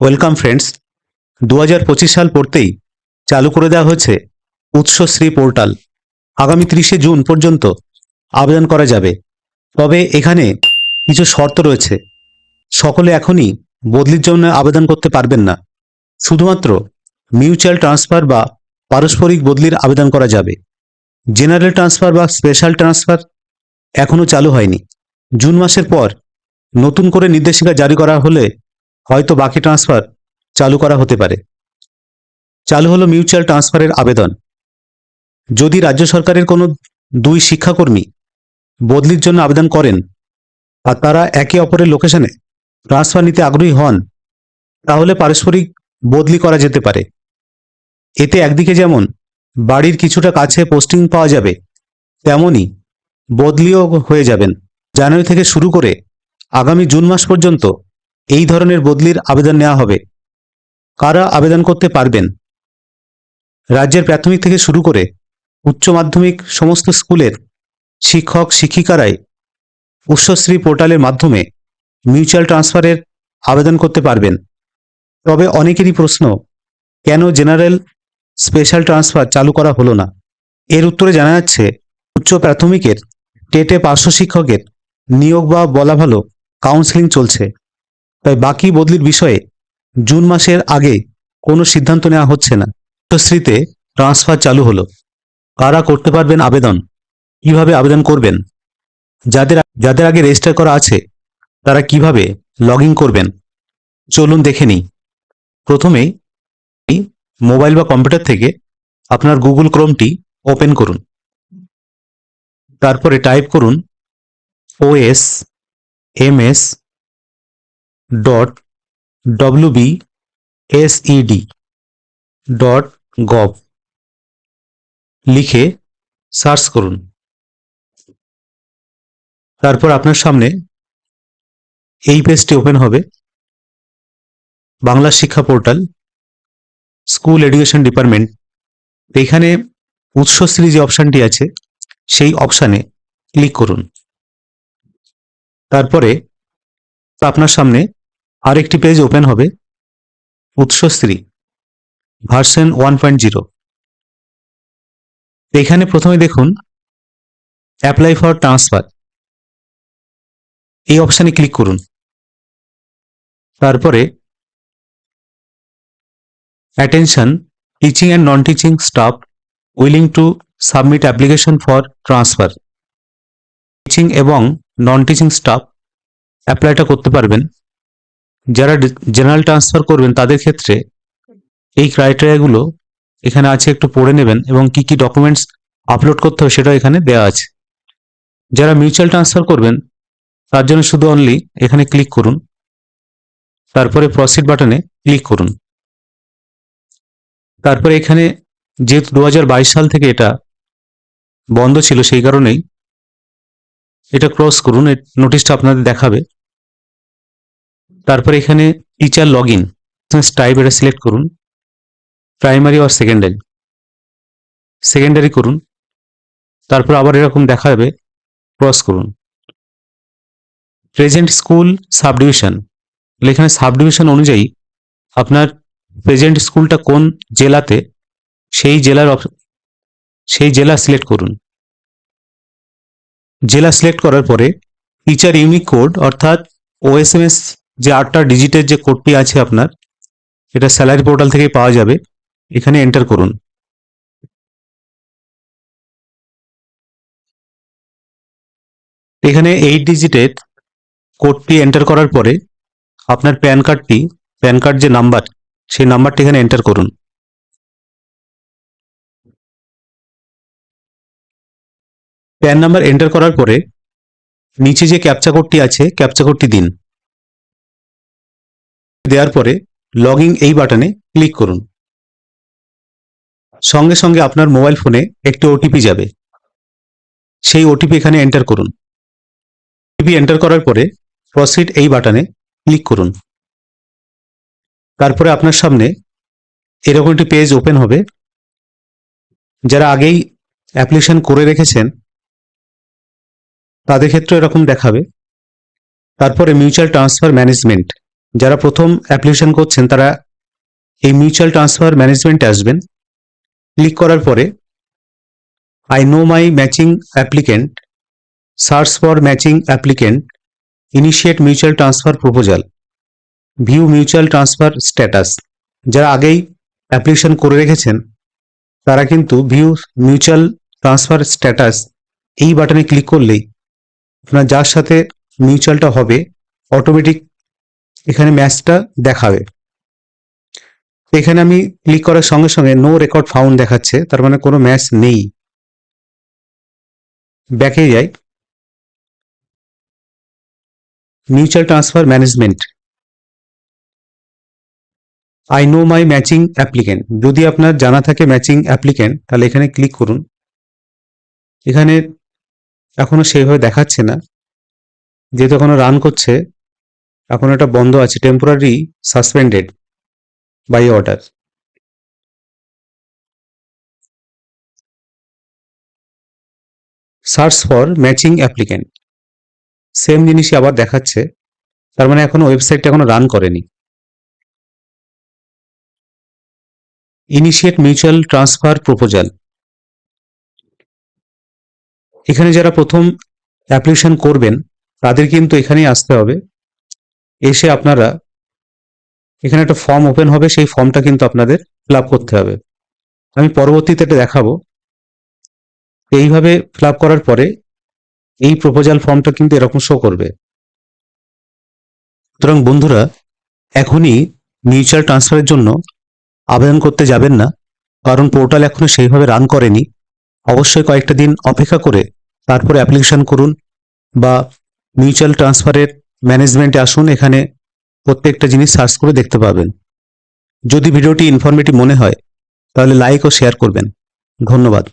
Welcome friends দু সাল পড়তেই চালু করে দেওয়া হয়েছে উৎসশ্রী পোর্টাল। আগামী ত্রিশে জুন পর্যন্ত আবেদন করা যাবে। তবে এখানে কিছু শর্ত রয়েছে। সকলে এখনই বদলির জন্য আবেদন করতে পারবেন না। শুধুমাত্র মিউচুয়াল ট্রান্সফার বা পারস্পরিক বদলির আবেদন করা যাবে। জেনারেল ট্রান্সফার বা স্পেশাল ট্রান্সফার এখনও চালু হয়নি। জুন মাসের পর নতুন করে নির্দেশিকা জারি করা হলে হয়তো বাকি ট্রান্সফার চালু করা হতে পারে। চালু হলো মিউচুয়াল ট্রান্সফারের আবেদন। যদি রাজ্য সরকারের কোনো দুই শিক্ষাকর্মী বদলির জন্য আবেদন করেন আর তারা একে অপরের লোকেশনে ট্রান্সফার নিতে আগ্রহী হন, তাহলে পারস্পরিক বদলি করা যেতে পারে। এতে একদিকে যেমন বাড়ির কিছুটা কাছে পোস্টিং পাওয়া যাবে তেমনই বদলিও হয়ে যাবেন। জানুয়ারি থেকে শুরু করে আগামী জুন মাস পর্যন্ত এই ধরনের বদলির আবেদন নেওয়া হবে। কারা আবেদন করতে পারবেন? রাজ্যের প্রাথমিক থেকে শুরু করে উচ্চ মাধ্যমিক সমস্ত স্কুলের শিক্ষক, শিক্ষিকারাই উচ্চশ্রী পোর্টালের মাধ্যমে মিউচুয়াল ট্রান্সফারের আবেদন করতে পারবেন। তবে অনেকেরই প্রশ্ন, কেন জেনারেল স্পেশাল ট্রান্সফার চালু করা হলো না? এর উত্তরে জানা যাচ্ছে, উচ্চ প্রাথমিকের টেটে পার্শ্ব শিক্ষকের নিয়োগ বা বলা ভালো কাউন্সেলিং চলছে। তাই বাকি বদলির বিষয়ে জুন মাসের আগে কোনো সিদ্ধান্ত নেওয়া হচ্ছে না। শ্রীতে ট্রান্সফার চালু হলো। কারা করতে পারবেন আবেদন? কীভাবে আবেদন করবেন? যাদের যাদের আগে রেজিস্টার করা আছে, তারা কীভাবে লগ করবেন? চলুন দেখে নিই। প্রথমেই মোবাইল বা কম্পিউটার থেকে আপনার গুগল ক্রোমটি ওপেন করুন। তারপরে টাইপ করুন OS MS dot WB SED dot gov লিখে সার্চ করুন। তারপর আপনার সামনে এই পেজটি ওপেন হবে। বাংলা শিক্ষা পোর্টাল স্কুল এডুকেশন ডিপার্টমেন্ট এখানে উৎসশ্রী যে অপশানটি আছে, সেই অপশানে ক্লিক করুন। তারপরে আপনার সামনে আরেকটি পেজ ওপেন হবে। উৎস স্ত্রী ভার্সন ওয়ান পয়েন্ট জিরো এখানে প্রথমে দেখুন অ্যাপ্লাই ফর ট্রান্সফার এই অপশানে ক্লিক করুন। তারপরে attention teaching and non teaching staff willing to submit application for transfer teaching এবং নন টিচিং স্টাফ অ্যাপ্লাইটা করতে পারবেন। যারা জেনারেল ট্রান্সফার করবেন তাদের ক্ষেত্রে এই ক্রাইটেরিয়াগুলো এখানে আছে, একটু পড়ে নেবেন এবং কি কি ডকুমেন্টস আপলোড করতে হবে সেটা এখানে দেওয়া আছে। যারা মিউচুয়াল ট্রান্সফার করবেন, তার জন্য শুধু অনলি এখানে ক্লিক করুন, তারপরে প্রসিড বাটনে ক্লিক করুন। তারপরে এখানে যেহেতু দু হাজার বাইশ সাল থেকে এটা বন্ধ ছিল সেই কারণেই এটা ক্রস করুন নোটিশটা আপনাদের দেখাবে। তারপরে এখানে টিচার লগ ইন টাইপ এটা সিলেক্ট করুন। প্রাইমারি আর সেকেন্ডারি সেকেন্ডারি করুন। তারপর আবার এরকম দেখা যাবে। ক্রস করুন। প্রেজেন্ট স্কুল সাব ডিভিশন এখানে সাব ডিভিশন অনুযায়ী আপনার প্রেজেন্ট স্কুলটা কোন জেলাতে, সেই জেলার সেই জেলা সিলেক্ট করুন। জেলা সিলেক্ট করার পরে টিচার ইউনিক কোড অর্থাৎ ওএসএমএস যে আটটা ডিজিটের যে কোডটি আছে আপনার এটা স্যালারি পোর্টাল থেকে পাওয়া যাবে। এখানে এন্টার করুন। এখানে এইট ডিজিটের কোডটি এন্টার করার পরে আপনার প্যান কার্ডটি প্যান কার্ড যে নাম্বার সেই নাম্বারটি এখানে এন্টার করুন। প্যান নাম্বার এন্টার করার পরে নিচে যে ক্যাপচা কোডটি আছে ক্যাপচা কোডটি দিন। দেওয়ার পরে লগইন এই বাটনে ক্লিক করুন। সঙ্গে সঙ্গে আপনার মোবাইল ফোনে একটি ওটিপি যাবে। সেই ওটিপি এখানে এন্টার করুন। ওটিপি এন্টার করার পরে প্রসিড এই বাটনে ক্লিক করুন। তারপরে আপনার সামনে এরকম একটি পেজ ওপেন হবে। যারা আগেই অ্যাপ্লিকেশন করে রেখেছেন, তাদের ক্ষেত্রে এরকম দেখাবে। তারপরে মিউচুয়াল ট্রান্সফার ম্যানেজমেন্ট। যারা প্রথম অ্যাপ্লিকেশন করছেন, তারা এই মিউচুয়াল ট্রান্সফার ম্যানেজমেন্টে আসবেন। ক্লিক করার পরে I know my matching applicant search for matching applicant initiate mutual transfer proposal view mutual transfer status যারা আগেই অ্যাপ্লিকেশন করে রেখেছেন, তারা কিন্তু ভিউ মিউচুয়াল ট্রান্সফার স্ট্যাটাস এই বাটনে ক্লিক করলেই আপনার যার সাথে মিউচুয়ালটা হবে অটোমেটিক এখানে ম্যাচটা দেখাবে। এখানে আমি ক্লিক করার সঙ্গে সঙ্গে নো রেকর্ড ফাউন্ড দেখাচ্ছে, তার মানে কোনো ম্যাচ নেই। ব্যাকে যাই। Mutual transfer management I know my matching applicant যদি আপনার জানা থাকে ম্যাচিং অ্যাপ্লিকেন্ট তাহলে এখানে ক্লিক করুন। এখানে এখনও সেইভাবে দেখাচ্ছে না। যেহেতু এখনও রান করছে এখন এটা বন্ধ আছে temporary suspended by order search for matching applicant same জিনিসই আবার দেখাচ্ছে, তার মানে এখনও ওয়েবসাইটটা এখনও রান করেনি। ইনিশিয়েট মিউচুয়াল ট্রান্সফার প্রপোজাল এখানে যারা প্রথম অ্যাপ্লিকেশন করবেন, তাদের কিন্তু এখানেই আসতে হবে। এসে আপনারা এখানে একটা ফর্ম ওপেন হবে, সেই ফর্মটা কিন্তু আপনাদের ফিল করতে হবে। আমি পরবর্তীতে এটা দেখাবো। এইভাবে ফিল করার পরে এই প্রপোজাল ফর্মটা কিন্তু এরকম শো করবে। সুতরাং বন্ধুরা, এখনই মিউচুয়াল ট্রান্সফারের জন্য আবেদন করতে যাবেন না, কারণ পোর্টাল এখনও সেইভাবে রান করেনি। অবশ্যই কয়েকটা দিন অপেক্ষা করে তারপরে অ্যাপ্লিকেশন করুন বা মিউচুয়াল ট্রান্সফারের ম্যানেজমেন্টে আসুন, এখানে প্রত্যেকটা জিনিস সার্চ করে দেখতে পাবেন। যদি ভিডিওটি ইনফরমেটিভ মনে হয়, তাহলে লাইক ও শেয়ার করবেন। ধন্যবাদ।